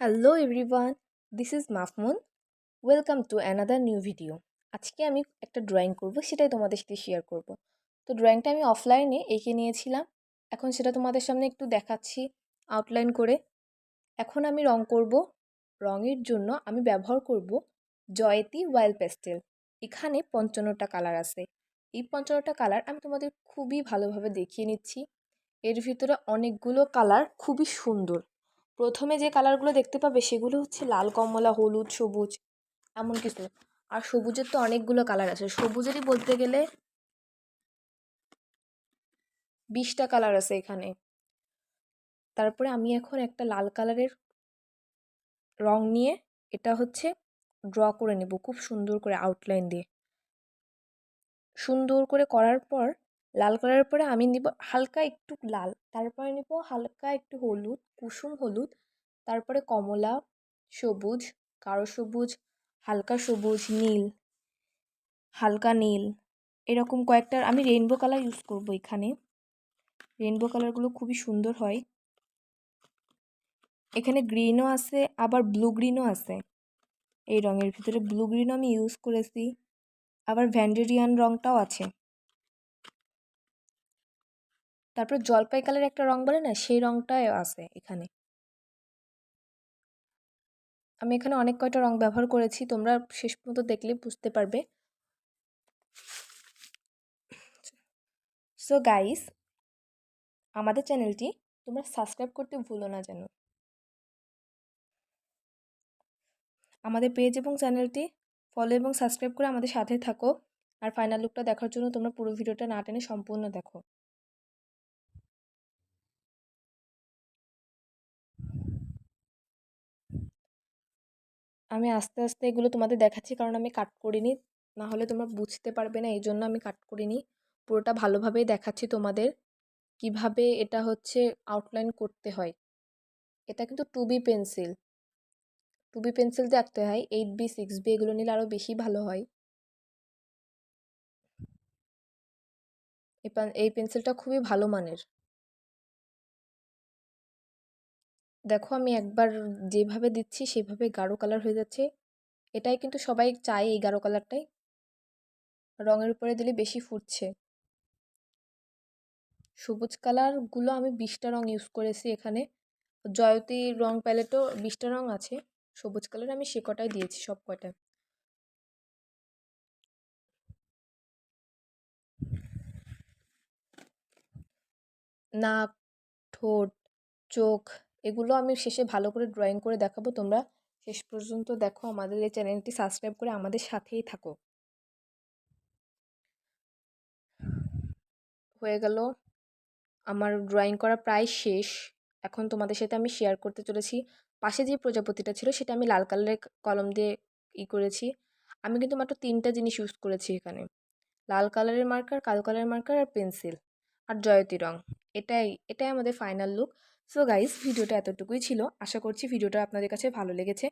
Hello everyone, this is মাফমুন। Welcome to another new video. আজকে আমি একটা ড্রয়িং করব, সেটাই তোমাদের সাথে শেয়ার করব। তো ড্রয়িংটা আমি অফলাইনে এঁকে নিয়েছিলাম। এখন সেটা তোমাদের সামনে একটু দেখাচ্ছি আউটলাইন করে। এখন আমি রং করব। রঙের জন্য আমি ব্যবহার করব জয়তি ওয়াইল পেস্টেল এখানে পঞ্চান্নটা কালার আছে। এই পঞ্চান্নটা কালার আমি তোমাদের খুবই ভালোভাবে দেখিয়ে নিচ্ছি। এর ভিতরে অনেকগুলো কালার খুবই সুন্দর। প্রথমে যে কালারগুলো দেখতে পাবে সেগুলো হচ্ছে লাল, কমলা, হলুদ, সবুজ, এমন কিছু। আর সবুজের তো অনেকগুলো কালার আছে। সবুজেরই বলতে গেলে বিশটা কালার আছে এখানে। তারপরে আমি এখন একটা লাল কালারের রং নিয়ে এটা হচ্ছে ড্র করে নেব, খুব সুন্দর করে আউটলাইন দিয়ে। সুন্দর করে করার পর লাল কালারের পরে আমি নিব হালকা একটু লাল। তারপরে নিব হালকা একটু হলুদ, কুসুম হলুদ, তারপরে কমলা, সবুজ, গাঢ় সবুজ, হালকা সবুজ, নীল, হালকা নীল। এরকম কয়েকটা আমি রেইনবো কালার ইউজ করব এখানে। রেইনবো কালারগুলো খুবই সুন্দর হয়। এখানে গ্রিনও আছে, আবার ব্লু গ্রিনও আছে। এই রঙের ভিতরে ব্লু গ্রিনও আমি ইউজ করেছি। আবার ভ্যান্ডেরিয়ান রঙটাও আছে। তারপর জলপাই কালার একটা রং বলে না, সেই রংটাও আছে এখানে। আমি এখানে অনেক কয়টা রং ব্যবহার করেছি, তোমরা শেষ পর্যন্ত দেখলে বুঝতে পারবে। সো গাইস আমাদের চ্যানেলটি তোমরা সাবস্ক্রাইব করতে ভুলো না যেন। আমাদের পেজ এবং চ্যানেলটি ফলো এবং সাবস্ক্রাইব করে আমাদের সাথে থাকো। আর ফাইনাল লুকটা দেখার জন্য তোমরা পুরো ভিডিওটা না টেনে সম্পূর্ণ দেখো। আমি আস্তে আস্তে এগুলো তোমাদের দেখাচ্ছি কারণ আমি কাট করিনি। না হলে তোমরা বুঝতে পারবে না এই জন্য আমি কাট করিনি। পুরোটা ভালোভাবেই দেখাচ্ছি তোমাদের কীভাবে এটা হচ্ছে আউটলাইন করতে হয়। এটা কিন্তু two B pencil two B pencil আঁকতে হয় এইট বি সিক্স বি এগুলো নিলে আরও বেশি ভালো হয়। এই পেন্সিলটা খুবই ভালো মানের। দেখো আমি একবার যেভাবে দিচ্ছি, সেভাবে গাঢ় কালার হয়ে যাচ্ছে। এটাই কিন্তু সবাই চায় এই গাঢ় কালারটাই রঙের উপরে দিলে বেশি ফুটছে। সবুজ কালারগুলো আমি বিশটা রং ইউজ করেছি এখানে। জয়তী রং প্যালেটও বিশটা রং আছে। সবুজ কালার আমি সে কটাই দিয়েছি সব কটায় নাক, ঠোঁট, চোখ এগুলো আমি শেষে ভালো করে ড্রয়িং করে দেখাবো। তোমরা শেষ পর্যন্ত দেখো, আমাদের এই চ্যানেলটি সাবস্ক্রাইব করে আমাদের সাথেই থাকো। হয়ে গেল। আমার ড্রয়িং করা প্রায় শেষ। এখন তোমাদের সাথে আমি শেয়ার করতে চলেছি। পাশে যে প্রজাপতিটা ছিল, সেটা আমি লাল কালারের কলম দিয়ে ই করেছি। আমি কিন্তু মাত্র তিনটা জিনিস ইউজ করেছি এখানে। লাল কালারের মার্কার কালো কালারের মার্কার আর পেন্সিল আর জয়তী রং। এটাই এটাই আমাদের ফাইনাল লুক সো গাইস ভিডিওটা এতটুকুই ছিল। আশা করছি ভিডিওটা আপনাদের কাছে ভালো লেগেছে।